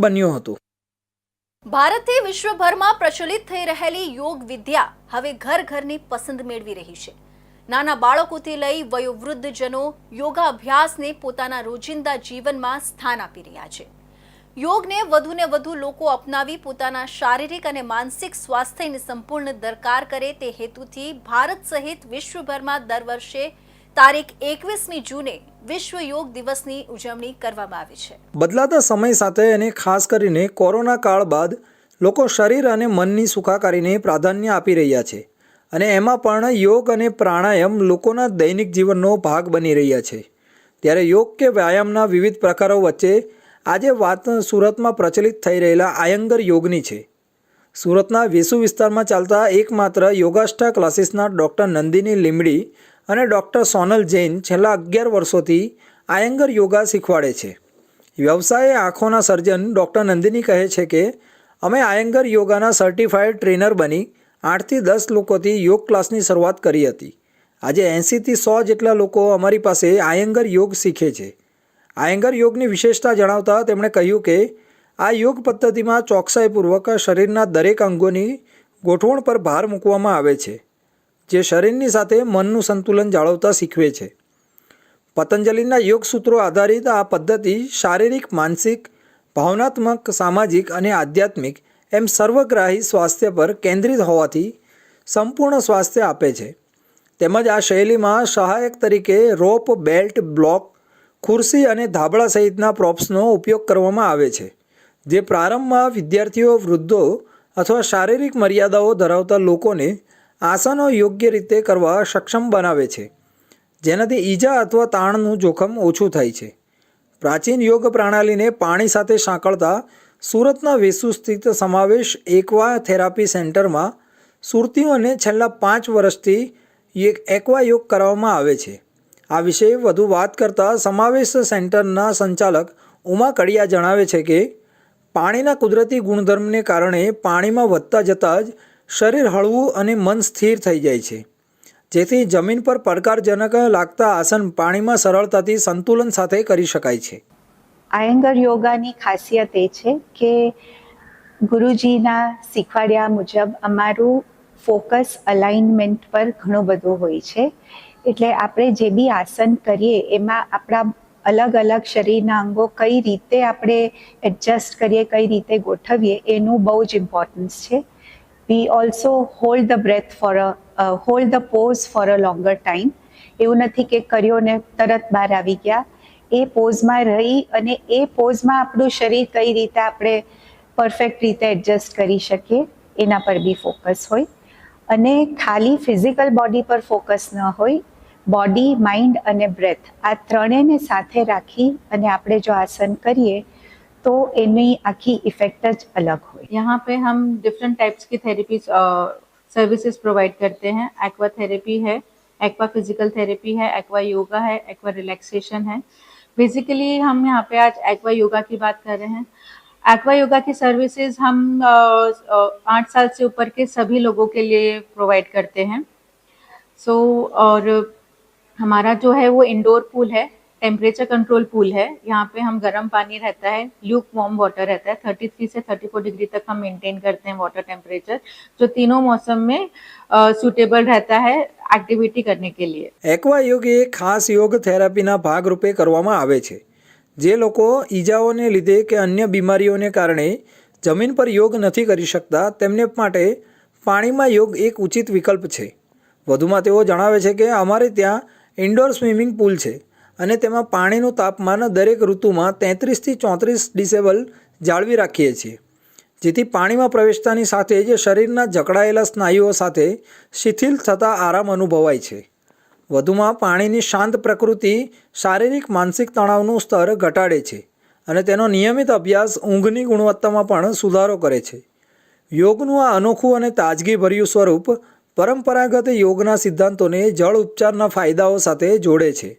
બન્યું હતું. ભારતથી વિશ્વભરમાં પ્રચલિત થઈ રહેલી યોગ વિદ્યા હવે ઘર ઘરની પસંદ મેળવી રહી છે. નાના બાળકોથી લઈ વયોવૃદ્ધજનો યોગાભ્યાસને પોતાના રોજિંદા જીવનમાં સ્થાન આપી રહ્યા છે. યોગને વધુને વધુ લોકો અપનાવી પોતાના શારીરિક અને માનસિક સ્વાસ્થ્યની સંપૂર્ણ દરકાર કરે તે હેતુથી ભારત સહિત વિશ્વભરમાં દર વર્ષે તારીખ એકવીસમી જૂને વિશ્વ યોગ દિવસની ઉજવણી કરવામાં આવે છે. બદલાતા સમય સાથે અને ખાસ કરીને કોરોના કાળ બાદ લોકો શરીર અને મનની સુખાકારીને પ્રાધાન્ય આપી રહ્યા છે અને એમાં પણ યોગ અને પ્રાણાયામ લોકોના દૈનિક જીવનનો ભાગ બની રહ્યા છે. ત્યારે યોગ કે વ્યાયામના વિવિધ પ્રકારો વચ્ચે આજે વાત સુરતમાં પ્રચલિત થઈ રહેલા આયંગર યોગની છે. સુરતના વેસુ વિસ્તારમાં ચાલતા એકમાત્ર યોગાષ્ટા ક્લાસીસના ડૉક્ટર નંદિની લીમડી અને ડૉક્ટર સોનલ જૈન છેલ્લા અગિયાર વર્ષોથી આયંગર યોગા શીખવાડે છે. વ્યવસાયે આંખોના સર્જન ડૉક્ટર નંદિની કહે છે કે, અમે આયંગર યોગાના સર્ટિફાઈડ ટ્રેનર બની આઠથી દસ લોકોથી યોગ ક્લાસની શરૂઆત કરી હતી. આજે એંસીથી સો જેટલા લોકો અમારી પાસે આયંગર યોગ શીખે છે. આયંગર યોગની વિશેષતા જણાવતા તેમણે કહ્યું કે, આ યોગ પદ્ધતિમાં ચોકસાઈપૂર્વક શરીરના દરેક અંગોની ગોઠવણ પર ભાર મૂકવામાં આવે છે. જે શરીરની સાથે મનનું સંતુલન જાળવતા શીખવે છે. પતંજલિના યોગ સૂત્રો આધારિત આ પદ્ધતિ શારીરિક, માનસિક, ભાવનાત્મક, સામાજિક અને આધ્યાત્મિક એમ સર્વગ્રાહી સ્વાસ્થ્ય પર કેન્દ્રિત હોવાથી સંપૂર્ણ સ્વાસ્થ્ય આપે છે. તેમજ આ શૈલીમાં સહાયક તરીકે રોપ, બેલ્ટ, બ્લોક, ખુરશી અને ધાબળા સહિતના પ્રોપ્સનો ઉપયોગ કરવામાં આવે છે, જે પ્રારંભમાં વિદ્યાર્થીઓ, વૃદ્ધો અથવા શારીરિક મર્યાદાઓ ધરાવતા લોકોને આસનો યોગ્ય રીતે કરવા સક્ષમ બનાવે છે, જેનાથી ઈજા અથવા તાણનું જોખમ ઓછું થાય છે. પ્રાચીન યોગ પ્રણાલીને પાણી સાથે સાંકળતા સુરતના વેસુ સ્થિત સમાવેશ એકવા થેરાપી સેન્ટરમાં સુરતીઓને છેલ્લા પાંચ વર્ષથી એક એકવા યોગ કરાવવામાં આવે છે. આ વિશે વધુ વાત કરતાં સમાવેશ સેન્ટરના સંચાલક ઉમા કડિયા જણાવે છે કે, પાણીના કુદરતી ગુણધર્મને કારણે પાણીમાં વધતા જતાં જ શરીર હળવું અને મન સ્થિર થઈ જાય છે. જેથી જમીન પર પડકારજનક લાગતા આસન પાણીમાં સરળતાથી સંતુલન સાથે કરી શકાય છે. આયંગર યોગાની ખાસિયત એ છે કે ગુરુજીના શીખવાડ્યા મુજબ અમારું ફોકસ અલાઇનમેન્ટ પર ઘણું બધું હોય છે. એટલે આપણે જે બી આસન કરીએ, એમાં આપણા અલગ અલગ શરીરના અંગો કઈ રીતે આપણે એડજસ્ટ કરીએ, કઈ રીતે ગોઠવીએ, એનું બહુ જ ઇમ્પોર્ટન્સ છે. We hold the the breath for uh, hold the pause for a longer time એવું નથી કે કર્યો ને તરત બહાર આવી ગયા. એ પોઝમાં રહી અને એ પોઝમાં આપણું શરીર કઈ રીતે આપણે પરફેક્ટ રીતે એડજસ્ટ કરી શકીએ એના પર બી ફોકસ હોય. અને ખાલી ફિઝિકલ બોડી પર ફોકસ ન હોય બોડી માઇન્ડ અને બ્રેથ આ ત્રણેયને સાથે રાખી અને આપણે જો આસન કરીએ તો એની આખી ઇફેક્ટ જ અલગ હોય यहाँ पे हम डिफरेंट टाइप्स की थेरेपी सर्विसेज प्रोवाइड करते हैं एक्वा थेरेपी है एक्वा फिजिकल थेरेपी है एक्वा योगा है एक्वा रिलैक्सेशन है बेसिकली हम यहाँ पे आज एक्वा योगा की बात कर रहे हैं एक्वा योगा की सर्विसेज हम अ, अ, आठ साल से ऊपर के सभी लोगों के लिए प्रोवाइड करते हैं सो और हमारा जो है वो इंडोर पूल है टेम्परेचर कंट्रोल पूल है यहाँ पे हम गर्म पानी रहता है ल्यूक वार्म वाटर रहता है थर्टी थ्री से थर्टी फोर डिग्री तक हम मेंटेन करते हैं वाटर टेम्परेचर जो तीनों मौसम में सूटेबल रहता है एक्टिविटी करने के लिए એકવા યોગ એ ખાસ યોગ થેરાપીના ભાગરૂપે કરવામાં આવે છે જે લોકો ઈજાઓને લીધે કે અન્ય બીમારીઓને કારણે જમીન પર યોગ નથી કરી શકતા તેમને માટે પાણીમાં યોગ એક ઉચિત વિકલ્પ છે વધુમાં તેઓ જણાવે છે કે અમારે ત્યાં ઇન્ડોર સ્વિમિંગ પુલ છે અને તેમાં પાણીનું તાપમાન દરેક ઋતુમાં તેત્રીસથી ચોત્રીસ ડિસેબલ જાળવી રાખીએ છીએ. જેથી પાણીમાં પ્રવેશતાની સાથે જ શરીરના જકડાયેલા સ્નાયુઓ સાથે શિથિલ થતા આરામ અનુભવાય છે. વધુમાં પાણીની શાંત પ્રકૃતિ શારીરિક માનસિક તણાવનું સ્તર ઘટાડે છે અને તેનો નિયમિત અભ્યાસ ઊંઘની ગુણવત્તામાં પણ સુધારો કરે છે. યોગનું આ અનોખું અને તાજગીભર્યું સ્વરૂપ પરંપરાગત યોગના સિદ્ધાંતોને જળ ઉપચારના ફાયદાઓ સાથે જોડે છે.